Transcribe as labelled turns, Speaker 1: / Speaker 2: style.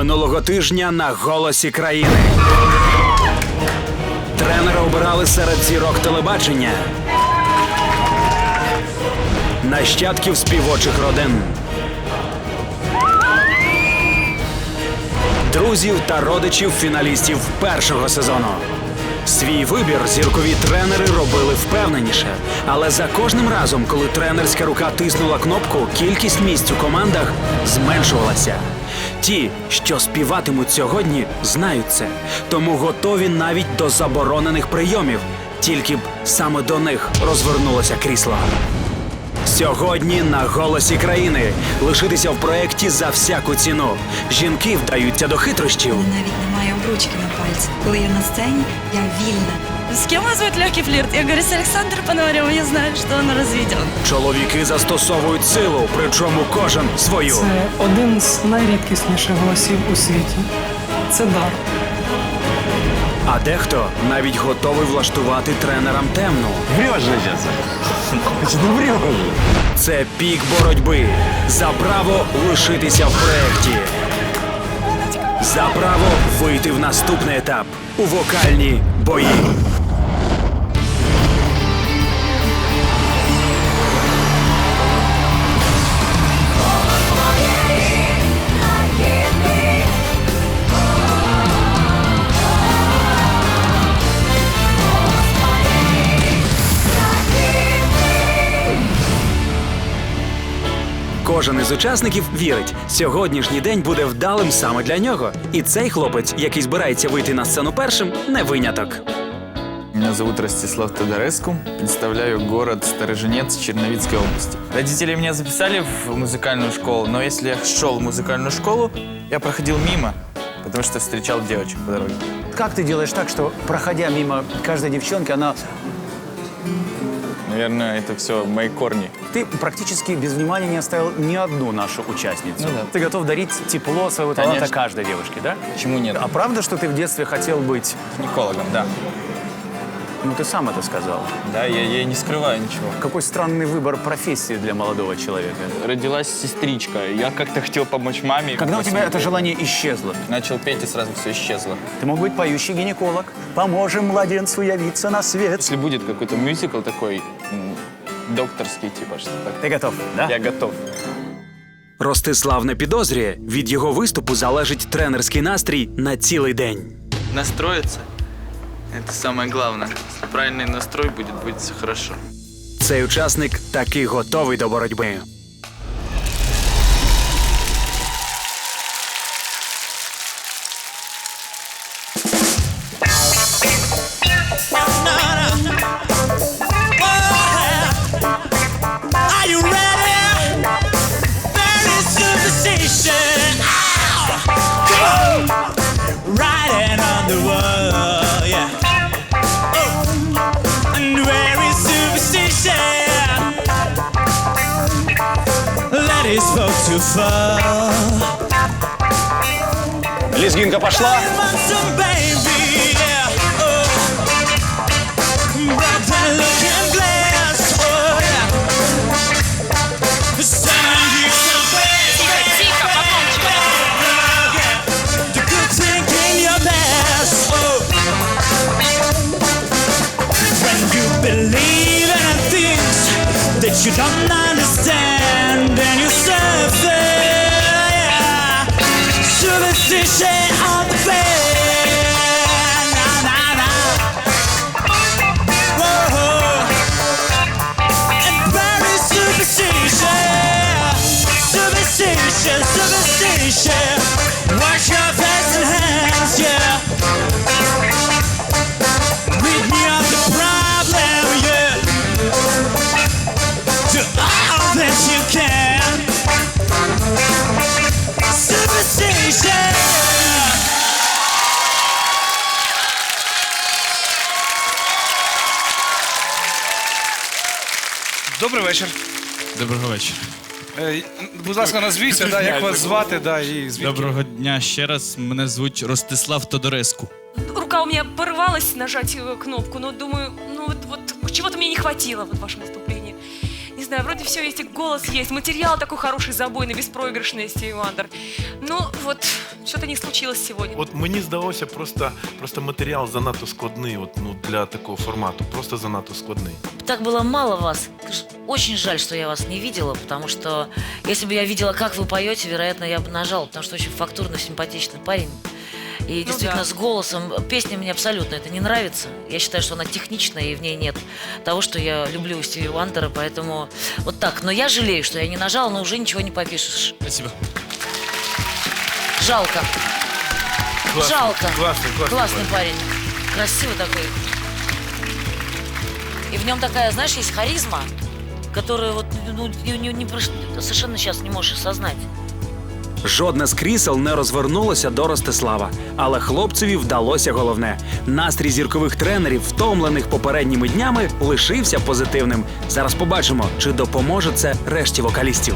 Speaker 1: Минулого тижня на голосі країни. Тренера обирали серед зірок телебачення. Нащадків співочих родин. Друзів та родичів фіналістів першого сезону. Свій вибір зіркові тренери робили впевненіше. Але за кожним разом, коли тренерська рука тиснула кнопку, кількість місць у командах зменшувалася. Ті, що співатимуть сьогодні, знають це, тому готові навіть до заборонених прийомів, тільки б саме до них розвернулося крісло. Сьогодні на голосі країни лишитися в проєкті за всяку ціну. Жінки вдаються до хитрощів.
Speaker 2: навіть немає обручки на пальці. Коли я на сцені, я вільна.
Speaker 3: С кем вызвать легкий флирт? Я говорю, с Александром Пономаревым, я знаю, что он разведен.
Speaker 1: Чоловіки застосовують силу, причому кожен свою.
Speaker 4: Це один з найрідкісніших голосів у світі. Це дар.
Speaker 1: А дехто навіть готовий влаштувати тренерам темну.
Speaker 5: Врешь же сейчас. Ну врешь же.
Speaker 1: Це пік боротьби за право лишитися в проєкті. За право вийти в наступний етап у вокальні бої. Кожен із учасників вірить, сьогоднішній день буде вдалим саме для нього. І цей хлопець, який збирається вийти на сцену першим, не виняток.
Speaker 6: Меня зовут Ростислав Тодореску. Представляю город Стороженец Черновицкой области. Родители меня записали в музыкальную школу, но если я шел в музыкальную школу, я проходил мимо, потому что встречал девочек по дороге.
Speaker 5: Как ты делаешь так, что, проходя мимо каждой девчонки, она...
Speaker 6: Наверное, это все мои корни.
Speaker 5: Ты практически без внимания не оставил ни одну нашу участницу.
Speaker 6: Ну да.
Speaker 5: Ты готов дарить тепло своего таланта
Speaker 6: Конечно.
Speaker 5: каждой девушке, да?
Speaker 6: Почему нет?
Speaker 5: А правда, что ты в детстве хотел быть...
Speaker 6: Гинекологом, да.
Speaker 5: Ну, ты сам это сказал.
Speaker 6: Да, я, я не скрываю ничего.
Speaker 5: Какой странный выбор профессии для молодого человека.
Speaker 6: Родилась сестричка. Я как-то хотел помочь маме.
Speaker 5: Когда у тебя это
Speaker 6: Посмотреть.
Speaker 5: желание исчезло?
Speaker 6: Начал петь, и сразу все исчезло.
Speaker 5: Ты мог быть поющий гинеколог. Поможем младенцу явиться на свет.
Speaker 6: Если будет какой-то мюзикл такой, м, докторский, типа, что так,
Speaker 5: Ты готов, да?
Speaker 6: я готов.
Speaker 1: Ростислав не підозрює, від його виступу залежить тренерський настрій на цілий день.
Speaker 6: Настроиться – это самое главное. Правильный настрой будет, все хорошо.
Speaker 1: Цей учасник таки готовий до боротьби.
Speaker 7: Oh yeah. Send you some baby, existe
Speaker 8: Добрий вечір.
Speaker 9: Доброго вечора.
Speaker 8: Е, Будь ласка, назвіться, да, як вас звати, да, і звідки.
Speaker 9: Доброго дня ще раз. Мене звуть Ростислав Тодореску.
Speaker 3: Рука у меня порвалась нажать э, кнопку, но думаю, ну вот, вот чего-то мне не хватило вот в вашем выступлении. Не знаю, вроде все есть, и голос есть, материал такой хороший, забойный, беспроигрышный, Стиви Вандер. Ну, вот, что-то не случилось сегодня.
Speaker 10: От мені здалося, просто, просто матеріал занадто складний от, ну, для такого формату. Просто занадто складний.
Speaker 11: Так было мало вас. Очень жаль, что я вас не видела, потому что если бы я видела, как вы поете, вероятно, я бы нажала, потому что очень фактурно, симпатичный парень. И действительно,
Speaker 3: да.
Speaker 11: с голосом. Песня мне абсолютно это не нравится. Я считаю, что она техничная, и в ней нет того, что я люблю у Стиви Вандера, поэтому вот так. Но я жалею, что я не нажала, но уже ничего не попишешь.
Speaker 9: Спасибо.
Speaker 11: Жалко.
Speaker 10: Класний,
Speaker 11: Жалко.
Speaker 10: Класний, класний.
Speaker 11: Классный парень. Красивый такой. И в нем такая, знаешь, есть харизма, которую вот ну, не, не- не прош- совершенно сейчас не можешь осознать.
Speaker 1: Жодне з крісел не розвернулося до Ростислава, але хлопцеві вдалося головне. Настрій зіркових тренерів, втомлених попередніми днями, лишився позитивним. Зараз побачимо, чи допоможе це решті вокалістів.